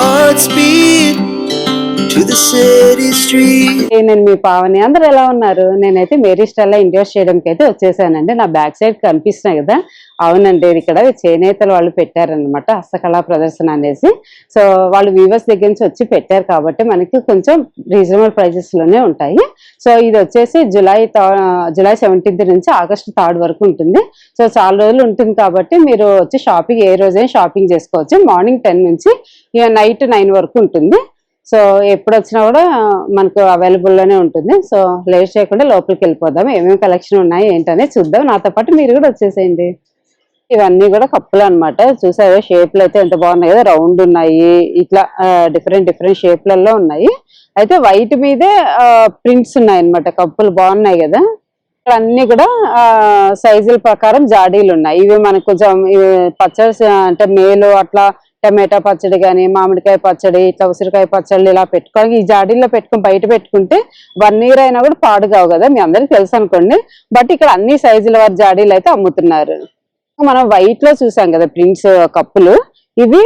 hearts beat నేను మీ పావని. అందరు ఎలా ఉన్నారు? నేనైతే మేరీ స్టైల్లో ఇండియోస్ చేయడానికి అయితే వచ్చేసానండి. నా బ్యాక్ సైడ్ కనిపిస్తున్నాయి కదా. అవునండి ఇక్కడ చేనేతలు వాళ్ళు పెట్టారనమాట హస్తకళా ప్రదర్శన అనేసి. సో వాళ్ళు వీవర్స్ దగ్గర నుంచి వచ్చి పెట్టారు కాబట్టి మనకి కొంచెం రీజనబుల్ ప్రైజెస్లోనే ఉంటాయి. సో ఇది వచ్చేసి జులై జులై సెవెంటీన్త్ నుంచి ఆగస్ట్ థర్డ్ వరకు ఉంటుంది. సో చాలా రోజులు ఉంటుంది కాబట్టి మీరు వచ్చి షాపింగ్ ఏ రోజైనా షాపింగ్ చేసుకోవచ్చు. మార్నింగ్ టెన్ నుంచి ఇక నైట్ నైన్ వరకు ఉంటుంది. సో ఎప్పుడు వచ్చినా కూడా మనకు అవైలబుల్లోనే ఉంటుంది. సో లేట్ చేయకుండా లోపలికి వెళ్ళిపోదాం. ఏమేమి కలెక్షన్ ఉన్నాయి ఏంటనే చూద్దాం. నాతో పాటు మీరు కూడా వచ్చేసేయండి. ఇవన్నీ కూడా కప్పులు అన్నమాట. చూసారా? షేప్లు అయితే ఎంత బాగున్నాయి కదా? రౌండ్ ఉన్నాయి. ఇట్లా డిఫరెంట్ డిఫరెంట్ షేప్లలో ఉన్నాయి. అయితే వైట్ మీదే ప్రింట్స్ ఉన్నాయి అన్నమాట కప్పులు బాగున్నాయి కదా? ఇక్కడ అన్ని కూడా సైజుల ప్రకారం జాడీలు ఉన్నాయి. ఇవి మనకు కొంచెం పచ్చడి అంటే మేలు అట్లా టమాటా పచ్చడి కానీ మామిడికాయ పచ్చడి ఇట్లా ఉసిరికాయ పచ్చడి ఇలా పెట్టుకోవాలి ఈ జాడీల్లో పెట్టుకుని బయట పెట్టుకుంటే వన్ ఇయర్ అయినా కూడా పాడు కావు కదా మీ అందరికి తెలుసు అనుకోండి. బట్ ఇక్కడ అన్ని సైజుల వారి జాడీలు అయితే అమ్ముతున్నారు. మనం వైట్లో చూసాం కదా ప్రింట్స్ కప్పులు. ఇవి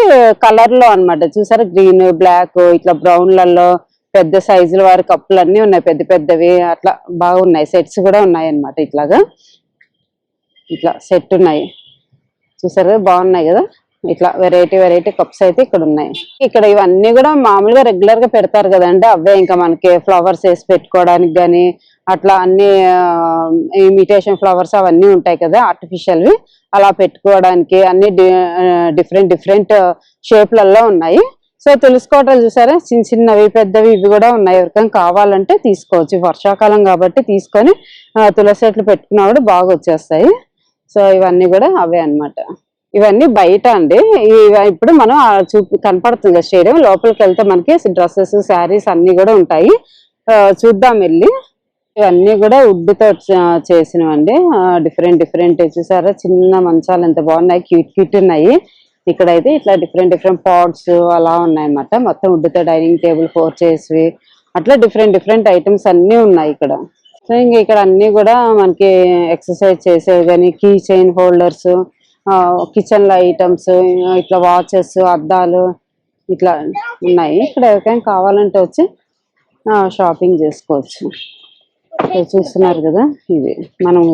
కలర్లో అన్నమాట. చూసారా? గ్రీన్ బ్లాక్ ఇట్లా బ్రౌన్లలో పెద్ద సైజుల వారి కప్పులు అన్ని ఉన్నాయి. పెద్ద పెద్దవి అట్లా బాగున్నాయి. సెట్స్ కూడా ఉన్నాయి అన్నమాట ఇట్లాగా. ఇట్లా సెట్ ఉన్నాయి. చూసారు? బాగున్నాయి కదా. ఇట్లా వెరైటీ వెరైటీ కప్స్ అయితే ఇక్కడ ఉన్నాయి. ఇక్కడ ఇవన్నీ కూడా మామూలుగా రెగ్యులర్గా పెడతారు కదండి అవే ఇంకా మనకి ఫ్లవర్స్ వేసి పెట్టుకోవడానికి కానీ అట్లా అన్ని ఇమిటేషన్ ఫ్లవర్స్ అవన్నీ ఉంటాయి కదా ఆర్టిఫిషియల్వి అలా పెట్టుకోవడానికి అన్ని డిఫరెంట్ డిఫరెంట్ షేప్లలో ఉన్నాయి. సో తెలుసుకోవటాలు చూసారా? చిన్న చిన్నవి పెద్దవి ఇవి కూడా ఉన్నాయి. ఎవరికైనా కావాలంటే తీసుకోవచ్చు. వర్షాకాలం కాబట్టి తీసుకొని తులసి చెట్లు పెట్టుకున్నా కూడా బాగా వచ్చేస్తాయి. సో ఇవన్నీ కూడా అవే అన్నమాట. ఇవన్నీ బయట అండి. ఇప్పుడు మనం ఆ చూపి కనపడుతుంది స్టేడియం లోపలికి వెళ్తే మనకి డ్రెస్సెస్ శారీస్ అన్ని కూడా ఉంటాయి. ఆ, చూద్దాం వెళ్ళి. ఇవన్నీ కూడా wood తో చేసినవండి. Different different. చూసారా? చిన్న మంచాలు ఎంత బాగున్నాయి. క్యూట్ క్యూట్ ఉన్నాయి. ఇక్కడైతే ఇట్లా డిఫరెంట్ డిఫరెంట్ పాట్స్ అలా ఉన్నాయి అన్నమాట మొత్తం wood తో డైనింగ్ టేబుల్ ఫోర్ చేసి అట్లా డిఫరెంట్ డిఫరెంట్ ఐటమ్స్ అన్ని ఉన్నాయి ఇక్కడ. సో ఇంక ఇక్కడ అన్ని కూడా మనకి ఎక్సర్సైజ్ చేసేవి కానీ కీ చైన్ హోల్డర్స్ కిచెన్లో ఐటమ్స్ ఇట్లా వాచెస్ అద్దాలు ఇట్లా ఉన్నాయి. ఇక్కడ ఎవరికైనా కావాలంటే వచ్చి షాపింగ్ చేసుకోవచ్చు. చూస్తున్నారు కదా ఇవి. మనం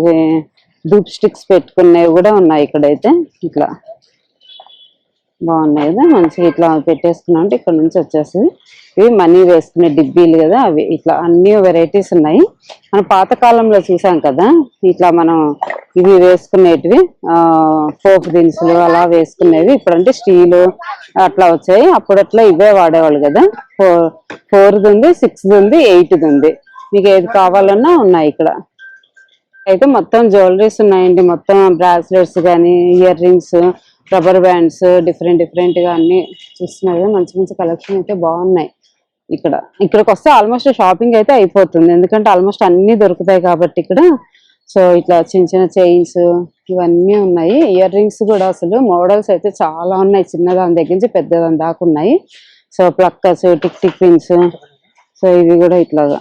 డూప్ స్టిక్స్ పెట్టుకునేవి కూడా ఉన్నాయి ఇక్కడైతే. ఇట్లా బాగున్నాయి కదా మంచిగా ఇట్లా పెట్టేసుకున్నాం అంటే ఇక్కడ నుంచి వచ్చేస్తుంది. ఇవి మనీ వేసుకునే డిబ్బీలు కదా అవి. ఇట్లా అన్ని వెరైటీస్ ఉన్నాయి. మనం పాతకాలంలో చూసాం కదా ఇట్లా మనం ఇవి వేసుకునేటివి ఆ పోపు దినుసులు అలా వేసుకునేవి. ఇప్పుడంటే స్టీలు అట్లా వచ్చాయి. అప్పుడు అట్లా ఇవే వాడేవాళ్ళు కదా. ఫోర్ ఫోర్ది ఉంది సిక్స్ది ఉంది ఎయిట్ది ఉంది. మీకు ఏది కావాలన్నా ఉన్నాయి ఇక్కడ. అయితే మొత్తం జ్యువెలరీస్ ఉన్నాయండి. మొత్తం బ్రాస్లెట్స్ కానీ earrings rubber bands different different అన్ని చూస్తున్నారు. మంచి మంచి కలెక్షన్ అయితే బాగున్నాయి ఇక్కడ. ఇక్కడికి వస్తే ఆల్మోస్ట్ షాపింగ్ అయితే అయిపోతుంది. ఎందుకంటే ఆల్మోస్ట్ అన్ని దొరుకుతాయి కాబట్టి ఇక్కడ. సో ఇట్లా చిన్న చిన్న చైన్స్ ఇవన్నీ ఉన్నాయి. ఇయర్ రింగ్స్ కూడా అసలు మోడల్స్ అయితే చాలా ఉన్నాయి. చిన్నదాని దగ్గర నుంచి పెద్దదాని దాకా ఉన్నాయి. So pluckers tick tick pins so ఇవి కూడా ఇట్లాగా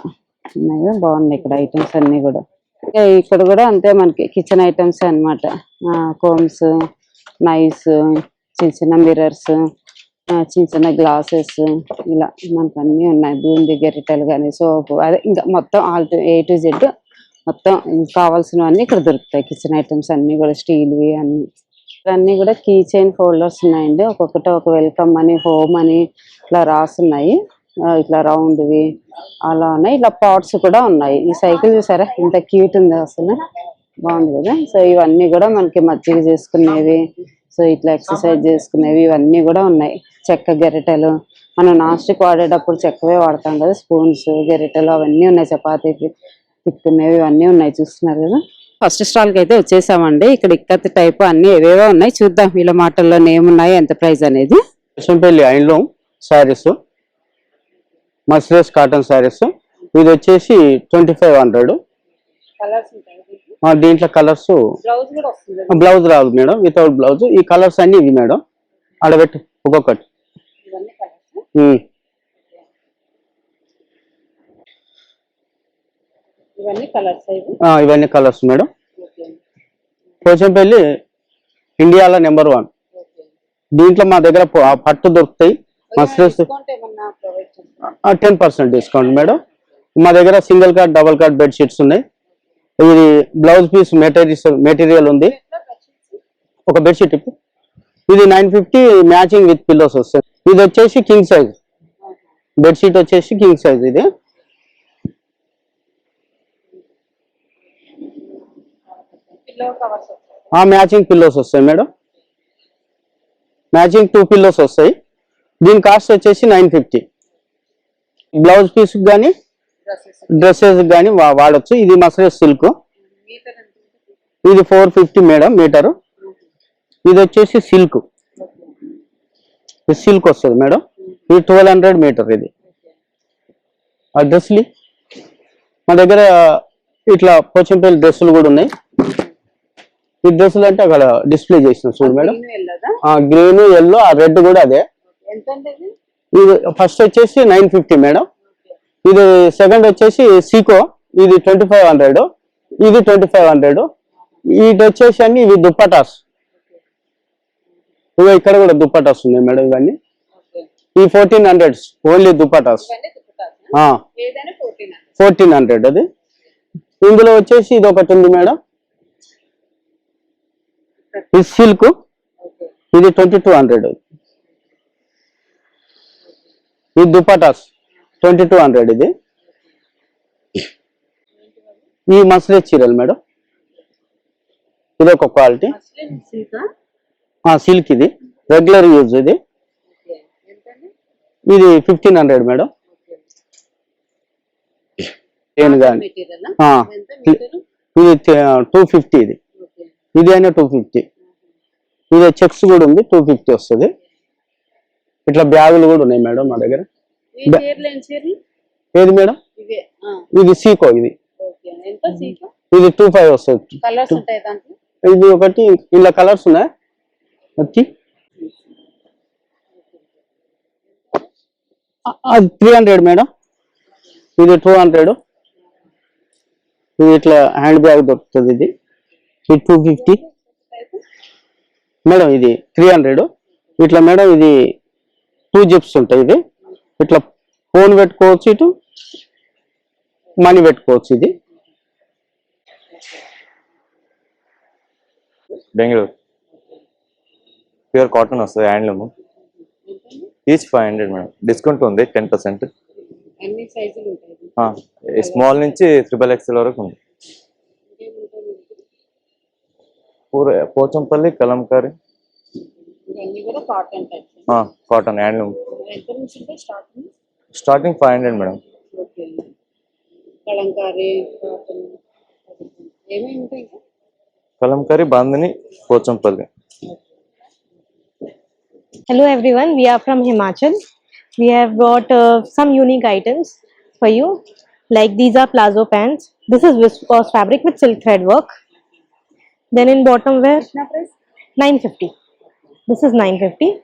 ఉన్నాయి కదా, బాగున్నాయి ఇక్కడ ఐటమ్స్ అన్ని కూడా. ఇంకా ఇక్కడ కూడా అంతే మనకి కిచెన్ ఐటమ్స్ అన్నమాట. కోమ్స్ నైఫ్స్ చిన్న చిన్న మిర్రర్స్ చిన్న చిన్న గ్లాసెస్ ఇలా మనకు అన్ని ఉన్నాయి బూంది గరిటెలు కానీ సోపు అదే ఇంకా మొత్తం ఆల్ ఏ టు జెడ్ మొత్తం కావాల్సినవన్నీ ఇక్కడ దొరుకుతాయి. కిచెన్ ఐటమ్స్ అన్ని కూడా స్టీల్వి అన్ని. ఇవన్నీ కూడా కీ చైన్ ఫోల్డర్స్ ఉన్నాయండి. ఒక్కొక్కటి ఒక వెల్కమ్ అని హోమ్ అని ఇట్లా రాసున్నాయి. ఇట్లా రౌండ్వి అలా ఉన్నాయి. ఇట్లా పాట్స్ కూడా ఉన్నాయి. ఈ సైకిల్ చూసారా? ఇంత క్యూట్ ఉంది అసలు. బాగుంది కదా? సో ఇవన్నీ కూడా మనకి మజ్జిగ చేసుకునేవి సో ఇట్లా ఎక్సర్సైజ్ చేసుకునేవి ఇవన్నీ కూడా ఉన్నాయి. చెక్క గరిటెలు. మనం నాస్టిక్ వాడేటప్పుడు చెక్కవే వాడతాం కదా? స్పూన్స్ గరిటెలు అవన్నీ ఉన్నాయి. చపాతీకి తిక్కునేవి ఇవన్నీ ఉన్నాయి చూస్తున్నారు కదా? ఫస్ట్ స్టాల్కి అయితే వచ్చేసామండి. ఇక్కడ ఇక్కత్ టైప్ అన్ని ఏవేవో ఉన్నాయి. చూద్దాం వీళ్ళ మాటల్లో ఏమున్నాయి ఎంత ప్రైస్ అనేది. కృష్ణపల్లి హ్యాండ్లూమ్ శారీస్ మస్లెస్ కాటన్ శారీస్. ఇది వచ్చేసి ట్వంటీ ఫైవ్ హండ్రెడ్ దీంట్లో కలర్స్ బ్లౌజ్ కూడా వస్తుంది బ్లౌజ్ రాదు మేడం వితౌట్ బ్లౌజ్ ఈ కలర్స్ అన్ని ఇవి మేడం. ఆడబెట్టి ఒక్కొక్కటి. ఇవన్నీ కలర్స్ మేడం. పోచంపల్లి ఇండియాలో నెంబర్ వన్. దీంట్లో మా దగ్గర పట్టు దొరుకుతాయి. చేస్తారా? Ten percent discount madam. మా దగ్గర single card double card bed sheets ఉన్నాయి. ఇది బ్లౌజ్ పీస్ మెటీరియల్ మెటీరియల్ ఉంది. ఒక బెడ్షీట్ ఇప్పు. ఇది nine fifty matching with pillows వస్తుంది ఇది వచ్చేసి కింగ్ సైజ్. బెడ్షీట్ వచ్చేసి కింగ్ సైజ్ ఇది పిల్లో కవర్స్ వస్తాయి ఆ మ్యాచింగ్ పిల్లోస్ వస్తాయి. మేడం. మ్యాచింగ్ టూ పిల్లోస్ వస్తాయి. దీని కాస్ట్ వచ్చేసి నైన్ ఫిఫ్టీ బ్లౌజ్ పీస్ కానీ డ్రెస్సెస్ కానీ వాడచ్చు. ఇది మసరే సిల్క్? ఇది ఫోర్ ఫిఫ్టీ మేడం మీటరు ఇది వచ్చేసి సిల్క్ ఇది సిల్క్ వస్తుంది మేడం. ఇది ట్వెల్వ్ హండ్రెడ్ మీటర్ ఇది. ఆ డ్రెస్లు మా దగ్గర ఇట్లా పోచంపల్లి డ్రెస్సులు కూడా ఉన్నాయి. ఈ డ్రెస్సులు అంటే అక్కడ డిస్ప్లే చేసిన చూడు మేడం. గ్రీన్ ఎల్లో ఆ రెడ్ కూడా అదే. ఇది ఫస్ట్ వచ్చేసి నైన్ ఫిఫ్టీ మేడం. ఇది సెకండ్ వచ్చేసి సీకో ఇది ట్వంటీ ఫైవ్ హండ్రెడ్ ఇది ట్వంటీ ఫైవ్ హండ్రెడ్ ఇది వచ్చేసి అన్ని ఇవి దుప్పటాస్. ఇగో ఇక్కడ కూడా దుప్పటాస్ ఉన్నాయి మేడం ఇవన్నీ. ఈ fourteen hundred only dupattas. Fourteen hundred అది. ఇందులో వచ్చేసి ఇది ఒకటి ఉంది మేడం. ఇది సిల్క్ ఇది ట్వంటీ టూ హండ్రెడ్. ఇది దుపటాస్ ట్వంటీ టూ హండ్రెడ్ ఇది. ఈ మసలే చీరలు మేడం. ఇది ఒక క్వాలిటీ సిల్క్? ఇది. రెగ్యులర్ యూజ్ ఇది. ఇది ఫిఫ్టీన్ హండ్రెడ్ మేడం. నేను కానీ ఇది టూ ఫిఫ్టీ ఇది. ఓకే ఇది అయినా టూ ఫిఫ్టీ ఇది చెక్స్ కూడా ఉంది టూ ఫిఫ్టీ వస్తుంది. ఇట్లా బ్యాగులు కూడా ఉన్నాయి మేడం మా దగ్గర. ఏది మేడం? ఇది సీకో ఇది. ఇది టూ ఫైవ్ వస్తుంది. ఇది ఒకటి ఇలా కలర్స్ ఉన్నాయి? వచ్చి అది త్రీ హండ్రెడ్ మేడం. ఇది టూ హండ్రెడ్ ఇది ఇట్లా హ్యాండ్ బ్యాగ్ దొరుకుతుంది ఇది. ఇది టూ ఫిఫ్టీ మేడం ఇది త్రీ హండ్రెడ్ ఇట్లా మేడం ఇది టూ జిప్స్ ఉంటాయి ఇది. ఇట్లా ఫోన్ పెట్టుకోవచ్చు ఇటు మనీ పెట్టుకోవచ్చు ఇది. బెంగళూరు. ప్యూర్ కాటన్ వస్తుంది handloom each five hundred madam. Discount ఉంది టెన్ పర్సెంట్ అన్ని సైజులు ఉంటాయి? స్మాల్ నుంచి త్రిబల్ ఎక్స్ఎల్ వరకు ఉంది. పూర పోచంపల్లి కలంకారీ ఇవన్నీ కూడా కాటన్ టైప్ కాటన్ హ్యాండ్లూమ్ ఎంత నుంచి ఉంటాయి starting starting five hundred madam okay kalamkari cotton ఏమేమి ఉంటాయి ఇంకా Kalamkari Bandhani Pochampally Hello everyone, we are from Himachal. We have brought uh, some unique items for you. Like these are plazo pants. This is viscose fabric with silk thread work. Then in bottom wear, 950. This is 950.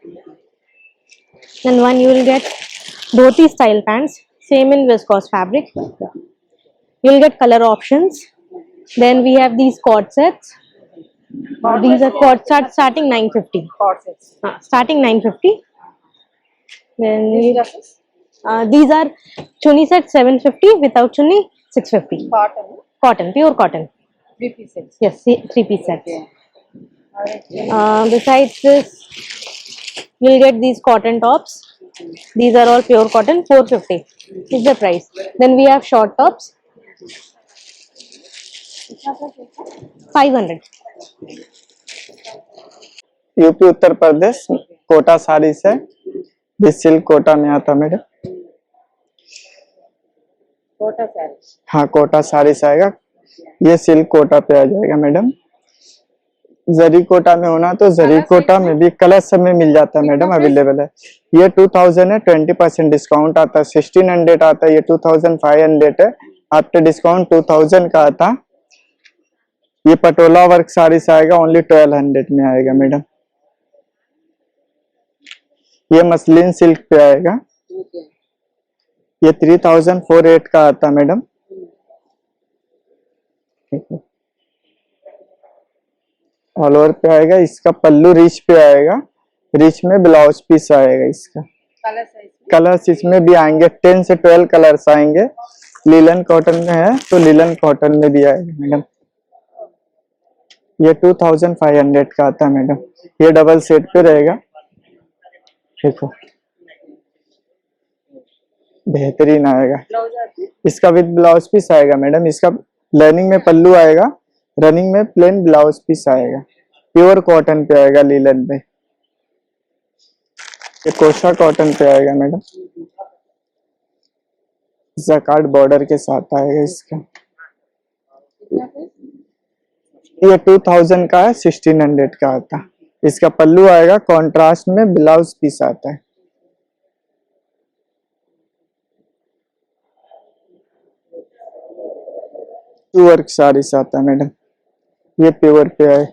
Then one you will get dhoti style pants, same in viscose fabric. You will get color options. Then we have these cord sets. These are cord sets starting 950. Cord sets. Uh, starting 950. Then these. Uh, these are chuni set 750 without chuni 650. Cotton. Cotton, pure cotton. Three piece. Yes, three piece sets. Okay. Uh, besides this, you get these cotton tops. These are all pure cotton, 450 is the price. Then we have short tops, 500. UP Uttar Pradesh Kota sari से ये silk Kota में आता madam Kota sari हाँ कोटा साड़ी से आएगा ये silk Kota पे आ जाएगा मैडम। जरी कोटा में होना तो जरी कोटा में भी कलर सब में मिल जाता है मैडम अवेलेबल है। ये टू थाउज़ेंड है ट्वेंटी परसेंट डिस्काउंट आता है सिक्सटीन हंड्रेड आता है ये टू थाउज़ेंड फाइव हंड्रेड है। आफ्टर डिस्काउंट टू थाउज़ेंड का आता। ये पटोला वर्क साड़ी से आएगा ओनली ट्वेल्व हंड्रेड में आएगा मैडम। ये मसलिन सिल्क पे आएगा। ये थ्री थाउज़ेंड फोर एट का आता मैडम। ऑल ओवर पे आएगा इसका पल्लू रिच पे आएगा। रिच में ब्लाउज पीस आएगा इसका। कलर्स इसमें भी आएँगे टेन से ट्वेल्व कलर्स आएँगे। लीलन कॉटन में है तो लीलन कॉटन में भी आएगा मैडम ये टू थाउज़ेंड फाइव हंड्रेड का आता है मैडम ये डबल सेट पे रहेगा। देखो। बेहतरीन आएगा। इसका विद ब्लाउज पीस आएगा मैडम इसका लाइनिंग में पल्लू आएगा रनिंग में प्लेन ब्लाउज पीस आएगा। प्योर कॉटन पे आएगा लीलन पे। कोशा कॉटन पे आएगा मैडम। जकार्ड बॉर्डर के साथ आएगा इसका। ये टू थाउज़ेंड का है सिक्सटीन हंड्रेड का आता। इसका पल्लू आएगा कॉन्ट्रास्ट में ब्लाउज पीस आता है टू वर्क साड़ीस आता है मैडम। ये प्योर पे है।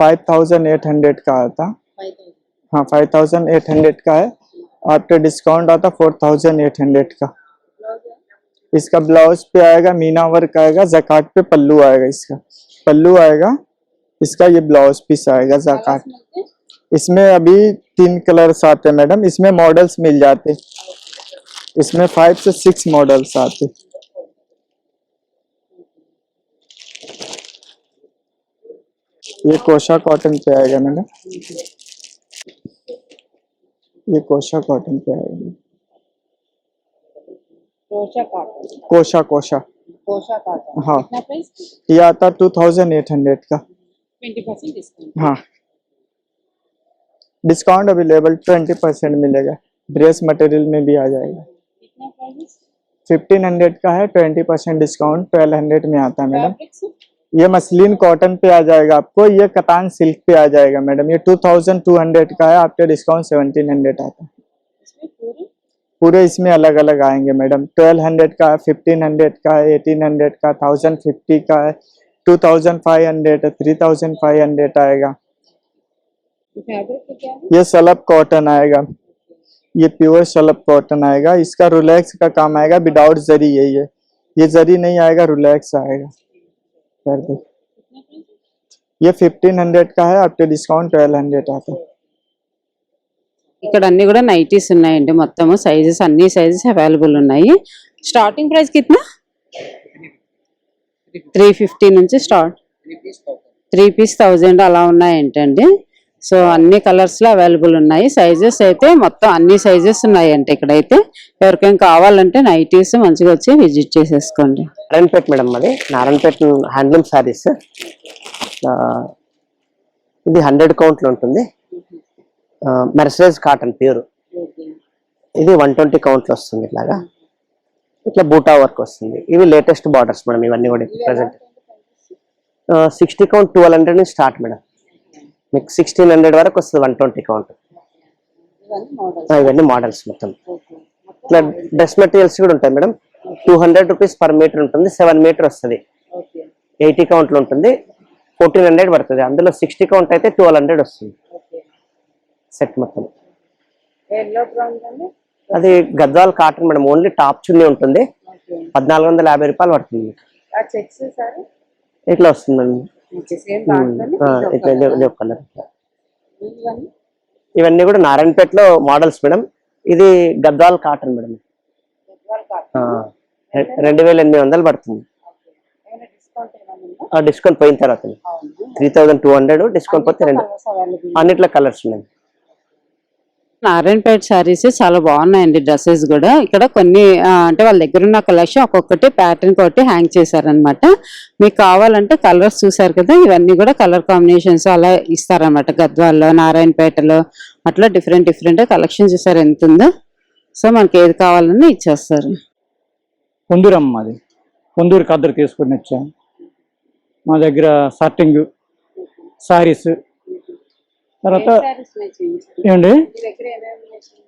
फाइव थाउज़ेंड एट हंड्रेड का आता हाँ फाइव थाउज़ेंड एट हंड्रेड का है। आफ्टर डिस्काउंट आता फोर थाउज़ेंड एट हंड्रेड का। इसका ब्लाउज पे आएगा, मीना वर्क आएगा, जकाट पे पल्लू आएगा इसका। पल्लू आएगा, इसका ये ब्लाउज पीस आएगा, जकाट। इसमें अभी तीन कलर्स आते हैं मैडम। इसमें मॉडल्स मिल जाते। इसमें फाइव से सिक्स मॉडल्स आते। ये कोशा कॉटन पे आएगा मैडम ये कोशा कॉटन पे आएगा। कोशा कोशा कोशा। कॉटन। हाँ। ये आता टू थाउज़ेंड एट हंड्रेड का। हाँ। डिस्काउंट अवेलेबल ट्वेंटी परसेंट मिलेगा। ड्रेस मटेरियल में भी आ जाएगा। फिफ्टीन हंड्रेड का है twenty percent discount twelve hundred में आता है मैडम। ये मसलिन कॉटन पे आ जाएगा आपको ये कतान सिल्क पे आ जाएगा मैडम। ये टू थाउज़ेंड टू हंड्रेड का है आफ्टर डिस्काउंट सेवनटीन हंड्रेड आता है। पूरे? इसमें अलग अलग आएँगे मैडम। ट्वेल्व हंड्रेड का है फिफ्टीन हंड्रेड का है एटीन हंड्रेड का थाउज़ेंड फिफ्टी का है टू थाउज़ेंड फाइव हंड्रेड है थ्री थाउज़ेंड फाइव हंड्रेड आएगा। ये सलब कॉटन आएगा। ये प्योर सलब कॉटन आएगा। इसका रिलैक्स का काम आएगा विदाउट जरी यही है ये। जरी नहीं आएगा रिलैक्स आएगा। कर दी। ये फिफ्टीन हंड्रेड का है आपके डिस्काउंट ट्वेल्व हंड्रेड आता है। ఇక్కడ అన్ని కూడా నైటీస్ ఉన్నాయండి మొత్తం సైజెస్ అన్ని సైజెస్ అవైలబుల్ ఉన్నాయి. స్టార్టింగ్ ప్రైస్ కిట్నా త్రీ ఫిఫ్టీ నుంచి స్టార్ట్ త్రీ పీస్ థౌజండ్ అలా ఉన్నాయంటండి. సో అన్ని కలర్స్లో అవైలబుల్ ఉన్నాయి. సైజెస్ అయితే మొత్తం అన్ని సైజెస్ ఉన్నాయండి ఇక్కడైతే. ఎవరికేం కావాలంటే నైటీస్ మంచిగా వచ్చి విజిట్ చేసేసుకోండి. నారాయణపేట మేడం అది నారాయణపేట హ్యాండ్లూమ్ శారీస్. ఇది హండ్రెడ్ కౌంట్లో ఉంటుంది. Mercerise cotton pure. ఇది వన్ ట్వంటీ కౌంట్లో వస్తుంది ఇట్లాగా. ఇట్లా బూటా వర్క్ వస్తుంది. ఇవి లేటెస్ట్ బార్డర్స్ మేడం ఇవన్నీ కూడా present sixty count twelve hundred నుంచి స్టార్ట్ మేడం. మీకు సిక్స్టీన్ హండ్రెడ్ వరకు వస్తుంది వన్ ట్వంటీ కౌంట్ ఇవన్నీ మోడల్స్ మొత్తం. ఇట్లా డ్రెస్ మెటీరియల్స్ కూడా ఉంటాయి madam. Two hundred rupees per metre ఉంటుంది సెవెన్ మీటర్ వస్తుంది. ఎయిటీ కౌంట్లో ఉంటుంది ఫోర్టీన్ హండ్రెడ్ పడుతుంది. అందులో సిక్స్టీ కౌంట్ అయితే ట్వెల్వ్ హండ్రెడ్ వస్తుంది. సెట్ మొత్తం. అది Gadwal cotton madam only top చున్నీ ఉంటుంది. పద్నాలుగు వందల యాభై రూపాయలు పడుతుంది. ఇట్లా వస్తుంది మేడం? ఇట్లా కలర్ ఇవన్నీ? కూడా నారాయణపేటలో మోడల్స్ మేడం. ఇది గద్వాల్ కాటన్ మేడం. రెండు వేల ఎనిమిది వందలు పడుతుంది. ఆ, డిస్కౌంట్ పోయిన తర్వాత. Three thousand two hundred discount పోతే రెండు. అన్నిట్లో కలర్స్ ఉన్నాయి. నారాయణపేట శారీస్ చాలా బాగున్నాయండి డ్రెస్సెస్ కూడా. ఇక్కడ కొన్ని అంటే వాళ్ళ దగ్గర ఉన్న కలెక్షన్ ఒక్కొక్కటి ప్యాటర్న్ కొట్టి హ్యాంగ్ చేశారనమాట మీకు కావాలంటే కలర్స్ చూసారు కదా ఇవన్నీ కూడా కలర్ కాంబినేషన్స్ అలా ఇస్తారనమాట గద్వాల్లో నారాయణపేటలో అట్లా డిఫరెంట్ డిఫరెంట్ కలెక్షన్ చూసారు ఎంత ఉందో సో మనకి ఏది కావాలన్నా ఇచ్చేస్తారు. పొందూరు అది పొందూరు కద్దరు తీసుకుని వచ్చాం. మా దగ్గర షర్టింగ్ సారీస్ తర్వాత ఏమండి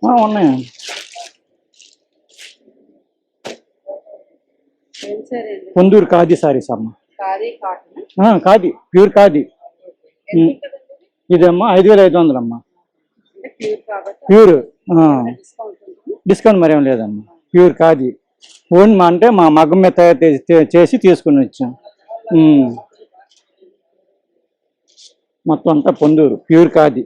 ఆ, ఉన్నాయి పొందూరు ఖాదీ సారీస్ అమ్మ. ఖాదీ ప్యూర్ ఖాదీ. ఇదమ్మా ఐదు వేల ఐదు వందలమ్మా. ప్యూర్ ఆ. డిస్కౌంట్ మరేం లేదమ్మా. ప్యూర్ ఖాదీ. ఓన్ మా అంటే మా మగ్గం మీద తయారు చేసి- తీసుకుని వచ్చాం. మొత్తం అంతా పొందూరు ప్యూర్ ఖాదీ.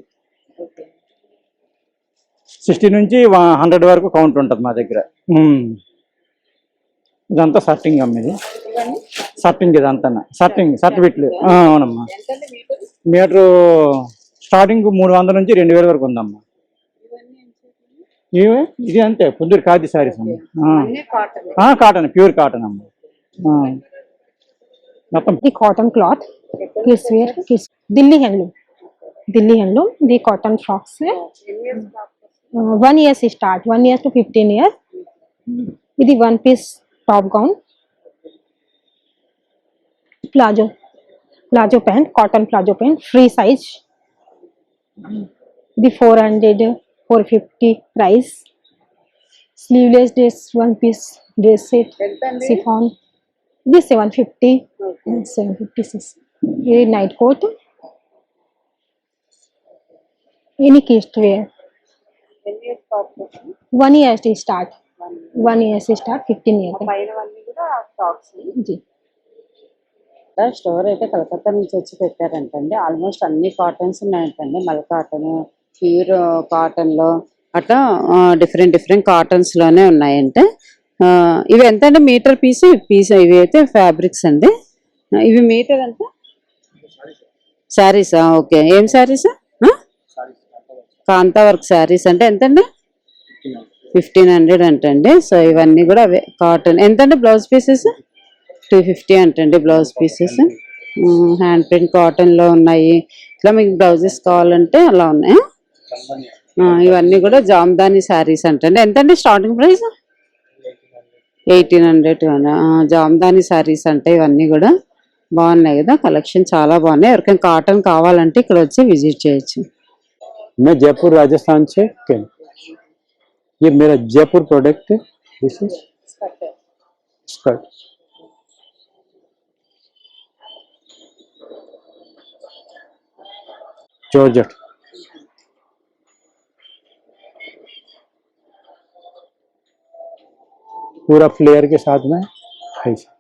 సిక్స్టీ నుంచి హండ్రెడ్ వరకు కౌంట్ ఉంటుంది మా దగ్గర. ఇదంతా సర్టింగ్ అమ్మ ఇది. సర్టింగ్ ఇదంతా సర్టింగ్ సర్టిఫికెట్లు అవునమ్మా. మీటరు? స్టార్టింగ్ మూడు వందల నుంచి రెండు వేల వరకు ఉందమ్మా. ఇవే ఇది అంతే పొద్దురు ఖాదీ సారీస్ అమ్మ. కాటన్ ప్యూర్ కాటన్ అమ్మ. The cotton cloth, kids wear, kids. Delhi handloom. Delhi handloom. The cotton frocks. Uh, one year se start. One year to fifteen years. ఇది one piece top gown palazzo palazzo pant cotton palazzo pant free size ఇది four hundred four fifty price sleeveless dress one piece dress set chiffon ఇది seven fifty seven fifty six ఇది night coat any కిస్ట్ wear one year సి start one year సి start fifteen year జీ store అయితే కలకత్తా నుంచి వచ్చి పెట్టారంటండి. ఆల్మోస్ట్ అన్ని కాటన్స్ ఉన్నాయంటండి. మల్ కాటన్ ప్యూర్ కాటన్లో. అట్లా డిఫరెంట్ డిఫరెంట్ కాటన్స్లోనే ఉన్నాయంటే ఇవి ఎంత అంటే మీటర్ పీస్ పీస్ ఇవి అయితే ఫ్యాబ్రిక్స్ అండి. ఇవి మీటర్ ఎంత? శారీసా ఓకే. ఏం శారీస్ కాంతా వర్క్ శారీస్ అంటే ఎంతండి? ఫిఫ్టీన్ హండ్రెడ్ అంటండి. సో ఇవన్నీ కూడా అవే కాటన్ ఎంతండి బ్లౌజ్ పీసెస్ టూ ఫిఫ్టీ అంటండి బ్లౌజ్ పీసెస్ హ్యాండ్ ప్రింట్ కాటన్లో ఉన్నాయి. ఇట్లా మీకు బ్లౌజెస్ కావాలంటే అలా ఉన్నాయి. ఇవన్నీ కూడా జామ్దాని శారీస్ అంటండి. ఎంతండి starting price eighteen hundred Jamdani saris అంటే ఇవన్నీ కూడా బాగున్నాయి కదా కలెక్షన్ చాలా బాగున్నాయి ఎవరికైనా కాటన్ కావాలంటే ఇక్కడ వచ్చి విజిట్ చేయొచ్చు मैं जयपुर राजस्थान से केन ये मेरा जयपुर प्रोडक्ट है दिस इज स्कर्ट जॉर्जेट पूरा फ्लेयर के साथ में ऐसा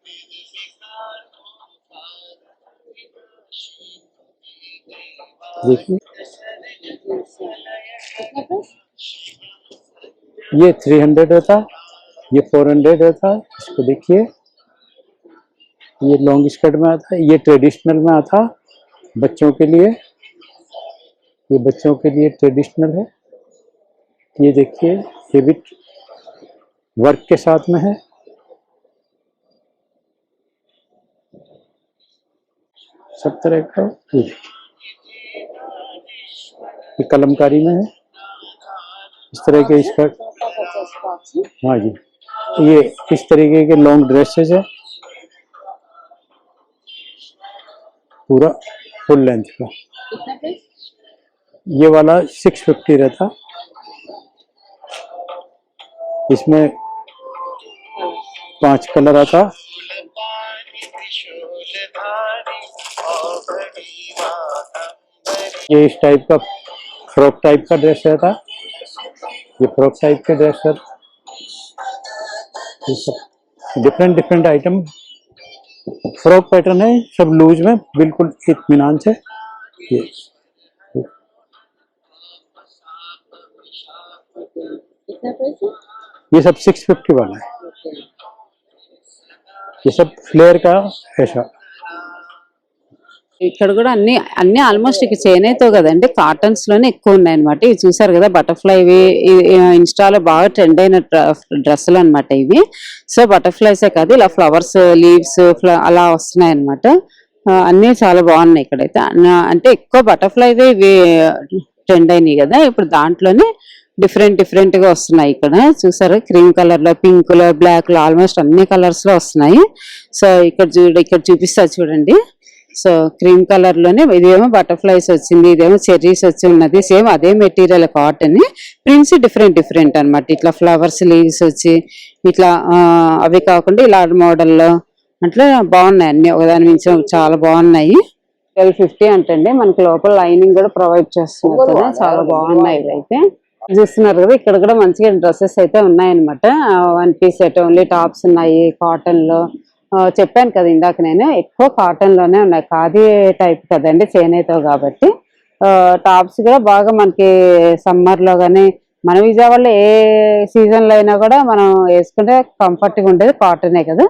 देखिए। ये थ्री हंड्रेड रहता, ये फोर हंड्रेड रहता, इसको देखिए। ये लॉन्ग स्कर्ट में आता है ये ट्रेडिशनल में आता, बच्चों के लिए। ये बच्चों के लिए ट्रेडिशनल है। ये देखिए, ये भी वर्क के साथ में है। सब तरह का ये कलमकारी में है। इस तरह के स्कर्ट हाँ जी। ये इस तरीके के लॉन्ग ड्रेसेस है। पूरा फुल लेंथ का। ये वाला सिक्स फिफ्टी रहता। इसमें पाँच कलर आता ये इस टाइप का फ्रॉक टाइप का ड्रेस रहता ये फ्रॉक टाइप के ड्रेस सब different different item frock pattern है, सब लूज में, बिल्कुल इतमान से। ये। ये सब सिक्स फिफ्टी वाला है। ये सब फ्लेयर का ऐसा ఇక్కడ కూడా అన్ని అన్ని ఆల్మోస్ట్ ఇక చేనేతో కదండి కాటన్స్ లోనే ఎక్కువ ఉన్నాయి అనమాట ఇవి చూసారు కదా బటర్ఫ్లై ఇవి ఇన్స్టాలో బాగా ట్రెండ్ అయిన డ్రెస్సులు అన్నమాట ఇవి సో బటర్ఫ్లైసే కాదు ఇలా ఫ్లవర్స్ లీవ్స్ అలా వస్తున్నాయి అనమాట అన్నీ చాలా బాగున్నాయి ఇక్కడైతే అన్న- అంటే ఎక్కువ బటర్ఫ్లైవే ఇవి ట్రెండ్ అయినాయి కదా ఇప్పుడు దాంట్లోనే డిఫరెంట్ డిఫరెంట్గా వస్తున్నాయి ఇక్కడ. చూసారు? క్రీమ్ కలర్లో పింక్లో బ్లాక్లో ఆల్మోస్ట్ అన్ని కలర్స్లో వస్తున్నాయి. సో ఇక్కడ చూడ ఇక్కడ చూపిస్తా చూడండి. సో క్రీమ్ కలర్లోనే ఇదేమో బటర్ఫ్లైస్ వచ్చింది ఇదేమో చెర్రీస్ వచ్చి ఉన్నది. సేమ్ అదే material cotton prints different different అన్నమాట. ఇట్లా ఫ్లవర్స్ లీవ్స్ వచ్చి ఇట్లా అవి కాకుండా ఇలా మోడల్లో అట్లా బాగున్నాయి అన్ని. ఒకదాని మించి చాలా బాగున్నాయి. ట్వెల్వ్ ఫిఫ్టీ అంటండి మనకి లోపల లైనింగ్ కూడా ప్రొవైడ్ చేస్తున్నారు కదా. చాలా బాగున్నాయి ఇవైతే. చూస్తున్నారు కదా ఇక్కడ కూడా మంచిగా డ్రెస్సెస్ అయితే ఉన్నాయన్నమాట. వన్ పీస్ అయితే ఓన్లీ టాప్స్ ఉన్నాయి కాటన్లో. చెప్పాను కదా ఇందాక నేను ఎక్కువ కాటన్లోనే ఉన్నాయి. ఖాదీ టైప్ కదండి చేనేతో కాబట్టి. టాప్స్ కూడా బాగా మనకి సమ్మర్లో కానీ మన విజయవాడలో ఏ సీజన్లో అయినా కూడా మనం వేసుకుంటే కంఫర్ట్గా ఉండేది కాటనే కదా.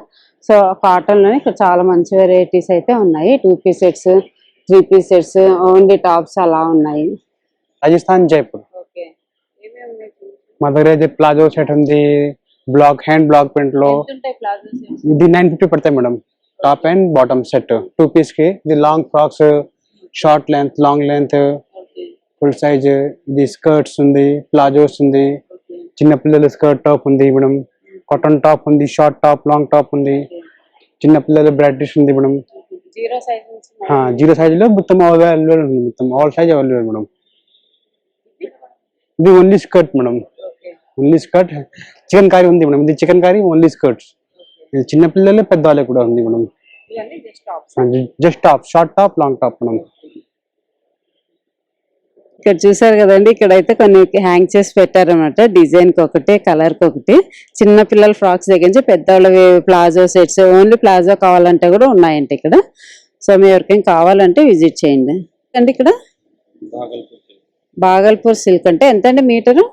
సో కాటన్లోనే ఇక్కడ చాలా మంచి వెరైటీస్ అయితే ఉన్నాయి. Two piece sets three piece sets only tops అలా ఉన్నాయి. రాజస్థాన్ జైపూర్. మా దగ్గర అయితే ప్లాజో సెట్ ఉంది బ్లాక్ హ్యాండ్ బ్లాక్ ప్రింట్లో. ఇది నైన్ ఫిఫ్టీ పడతాయి madam top and bottom set. Two పీస్కి ఇది long frocks short length long length full size ఇది స్కర్ట్స్ ఉంది ప్లాజోస్ ఉంది. చిన్న పిల్లల స్కర్ట్ టాప్ ఉంది మేడం. కాటన్ టాప్ ఉంది షార్ట్ టాప్ లాంగ్ టాప్ ఉంది. చిన్న పిల్లల బ్రాటిష్ ఉంది మేడం. జీరో సైజ్ జీరో సైజ్లో మొత్తం అవైలబుల్ ఉంది మొత్తం ఆల్ సైజ్ అవైలబుల్ మేడం. ఇది? Only skirt madam. Only skirt chikankari ఉంది మేడం. ఇది చికెన్ కర్రీ ఓన్లీ స్కర్ట్స్ ఇది చిన్న పిల్లలు పెద్దవాళ్ళకి కూడా ఉంది madam. Just top short top long top madam. ఇక్కడ చూసారు కదండి ఇక్కడైతే కొన్ని హ్యాంగ్ చేసి పెట్టారన్నమాట. డిజైన్కి ఒకటి కలర్కి ఒకటి. చిన్న పిల్లల ఫ్రాక్స్ దగ్గర నుంచి పెద్దవాళ్ళవి ప్లాజో సెట్స్ ఓన్లీ ప్లాజో కావాలంటే కూడా ఉన్నాయండి ఇక్కడ. సో మీ ఎవరికైనా కావాలంటే విజిట్ చేయండి. అండి ఇక్కడ బాగల్పూర్ సిల్క్. అంటే ఎంత అండి మీటరు?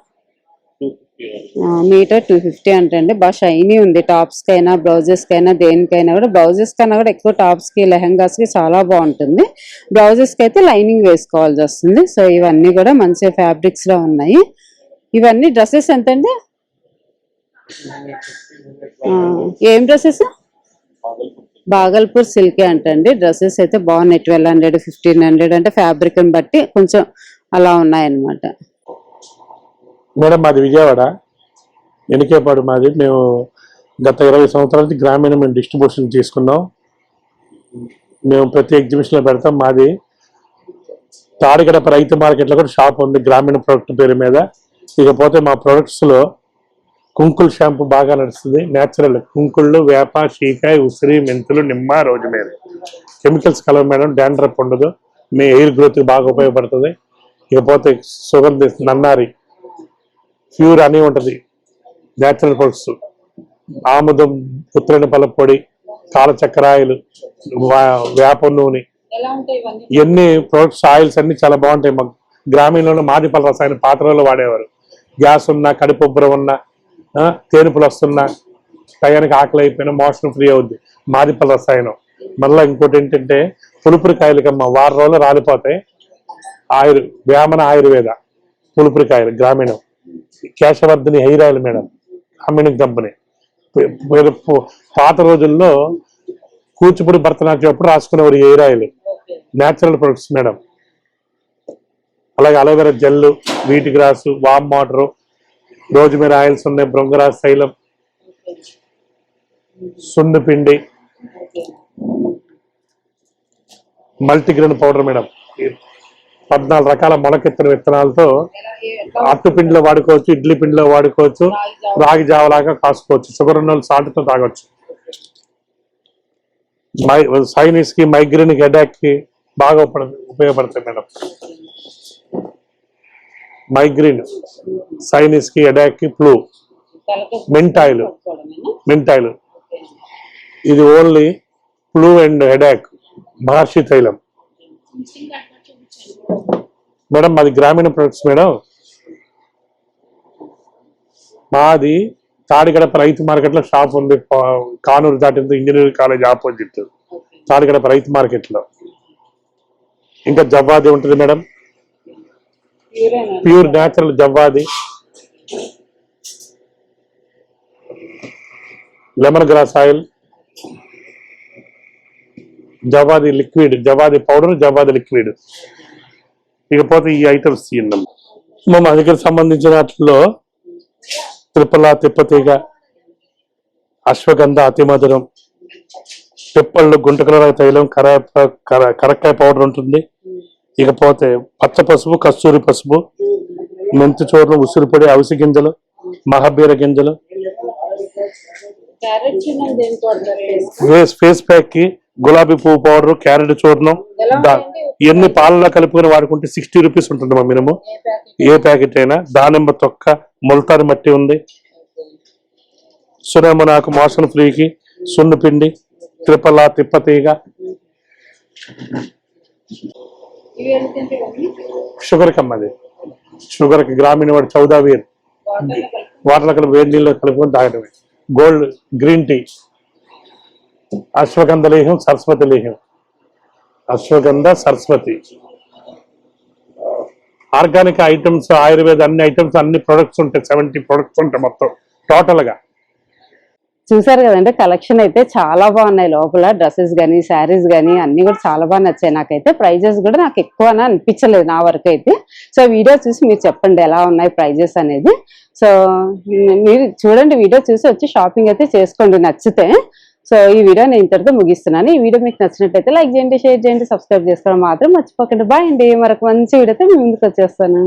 మీటర్ టూ ఫిఫ్టీ అంటండి. బాగా షైనీ ఉంది. టాప్స్ కైనా బ్లౌజెస్ కైనా దేనికైనా కూడా. బ్లౌజెస్ కన్నా కూడా ఎక్కువ టాప్స్కి లెహంగాస్కి చాలా బాగుంటుంది. బ్లౌజెస్కి అయితే లైనింగ్ వేసుకోవాల్సి వస్తుంది. సో ఇవన్నీ కూడా మంచి ఫ్యాబ్రిక్స్లో ఉన్నాయి. ఇవన్నీ డ్రెస్సెస్ ఎంత అండి ఆ, ఏం డ్రెస్సెస్? బాగల్పూర్ సిల్కే అంటండి. డ్రెస్సెస్ అయితే బాగున్నాయి. ట్వెల్వ్ హండ్రెడ్ ఫిఫ్టీన్ హండ్రెడ్ అంటే ఫ్యాబ్రిక్ బట్టి కొంచెం అలా ఉన్నాయన్నమాట. మేడం మాది విజయవాడ. ఎనికేపాడు మాది. మేము గత ఇరవై సంవత్సరాల నుంచి గ్రామీణ మేము డిస్ట్రిబ్యూషన్ తీసుకున్నాం. మేము ప్రతి ఎగ్జిబిషన్లో పెడతాం. మాది తాడిగడప రైతు మార్కెట్లో కూడా షాప్ ఉంది గ్రామీణ ప్రొడక్ట్ పేరు మీద. ఇకపోతే మా ప్రొడక్ట్స్లో కుంకుల్ షాంపూ బాగా నడుస్తుంది. న్యాచురల్ కుంకుళ్ళు వేప షీకాయ ఉసిరి మెంతులు నిమ్మ రోజు మీద కెమికల్స్ కలవ మేడం డాండ్రప్ ఉండదు. మీ హెయిర్ గ్రోత్ బాగా ఉపయోగపడుతుంది. ఇకపోతే సుగంధి నన్నారి ప్యూర్ అని ఉంటది. న్యాచురల్ ప్రొడక్ట్స్ ఆముదం ఉత్తరైన పళ్ళ పొడి కాలచక్రాయిలు వేప నూనె. ఇవన్నీ? ప్రొడక్ట్స్ ఆయిల్స్ అన్ని చాలా బాగుంటాయి. మాకు గ్రామీణంలో మాదిపల రసాయన పాత్రలో వాడేవారు. గ్యాస్ ఉన్నా కడుపు ఉబ్బరం ఉన్నా తేనుపులు వస్తున్నా టయానికి ఆకలి అయిపోయినా మోషన్ ఫ్రీ అవుద్ది. మాదిపల రసాయనం. మళ్ళీ ఇంకోటి ఏంటంటే పులుపురికాయలకమ్మ వారం రోజులు రాలిపోతాయి. ఆయుర్ వేమన ఆయుర్వేద పులుపురికాయలు గ్రామీణం. Keshavardhini hair oil madam company. Company పాత రోజుల్లో కూచిపూడి భరతనాట్యం అప్పుడు రాసుకునేవారు hair oil natural products madam. అలాగే అలోవెరా జెల్ వీటి గ్రాసు వామ్ వాటర్ రోజుమేర ఆయిల్స్ ఉన్నాయి బృంగరాజ్ తైలం సున్ను పిండి మల్టీగ్రెయిన్ పౌడర్ మేడం. పద్నాలుగు రకాల మొలకెత్తిన విత్తనాలతో అట్టు పిండిలో వాడుకోవచ్చు ఇడ్లీ పిండిలో వాడుకోవచ్చు రాగి జావలాగా కాసుకోవచ్చు షుగర్ ఉన్న సాల్ట్తో తాగొచ్చు. మై సైనిస్కి మైగ్రేన్కి హెడాక్కి బాగా ఉపయోగపడుతుంది ఉపయోగపడతాయి మేడం. మైగ్రేన్ సైనిస్కి హెడాక్కి ఫ్లూ మెంటాయిల్ మెంటాయిల్. ఇది ఓన్లీ ఫ్లూ అండ్ హెడాక్ మహర్షి తైలం. మేడం మాది గ్రామీణ ప్రొడక్ట్స్ మేడం. మాది తాడిగడప రైతు మార్కెట్లో షాప్ ఉంది. పా- కానూరు దాటింది ఇంజనీరింగ్ కాలేజ్ ఆపోజిట్ తాడిగడప రైతు మార్కెట్లో. ఇంకా జవ్వాది ఉంటుంది మేడం. ప్యూర్ న్యాచురల్ జవ్వాది. Lemon grass oil. జవాది లిక్విడ్ జవాది పౌడర్ జవాది లిక్విడ్. ఇకపోతే ఈ ఐటమ్స్ తీయండి మా మా దగ్గర సంబంధించిన వాటిలో త్రిపల తిప్పతీగ అశ్వగంధ అతిమధురం పిప్పళ్ళు గుంటకల తైలం కర కర- కరక్కాయ పౌడర్ ఉంటుంది. ఇకపోతే పచ్చ పసుపు కస్తూరి పసుపు మెంతు చూర్ణం ఉసిరిపొడి అవిసి గింజలు మహబీర గింజలు. ఫేస్ ఫేస్ ప్యాక్కి గులాబీ పువ్వు పౌడర్ క్యారెట్ చూర్ణం ఇవన్నీ పాలలో కలుపుకొని వాడుకుంటే సిక్స్టీ రూపీస్ ఉంటుంది మా మినిమం. ఏ ప్యాకెట్? అయినా దానిమ్మ తొక్క ముల్తాని మట్టి ఉంది. సునేమనాకు మోషన్ ఫ్రీకి సున్ను పిండి త్రిపల తిప్పతీగ. షుగర్ కమ్మది షుగర్కి గ్రామీణ వాడు చౌదావీర్ వాటర్ కలిపి వేడి నీళ్ళు కలుపుకొని తాగడమే గోల్డ్ గ్రీన్ టీ. అశ్వగంధ లేహ్యం సరస్వతి లేహ్యం అశ్వగంధ సరస్వతి. ఆర్గానిక్ ఐటమ్స్ ఆయుర్వేద అన్ని ఐటమ్స్ అన్ని ప్రొడక్ట్స్ ఉంటాయి. సెవెంటీ ప్రొడక్ట్స్ ఉంటాయి మొత్తం టోటల్గా. చూసారు కదండి కలెక్షన్ అయితే చాలా బాగున్నాయి. లోపల డ్రెస్సెస్ కానీ శారీస్ కానీ అన్ని కూడా చాలా బాగా నచ్చాయి. నాకైతే ప్రైజెస్ కూడా నాకు ఎక్కువ అనిపించలేదు నా వరకు అయితే. సో వీడియో చూసి మీరు చెప్పండి ఎలా ఉన్నాయి ప్రైజెస్ అనేది. సో మీరు చూడండి వీడియో చూసి వచ్చి షాపింగ్ అయితే చేసుకోండి నచ్చితే. సో ఈ వీడియో నేను ఇంతటితో ముగిస్తున్నాను. ఈ వీడియో మీకు నచ్చినట్లయితే లైక్ చేయండి షేర్ చేయండి సబ్స్క్రైబ్ చేసుకోవడం మాత్రం మర్చిపోకండి. బాయ్ అండి. మరొక మంచి వీడియోతో మీ ముందుకు వచ్చేస్తాను.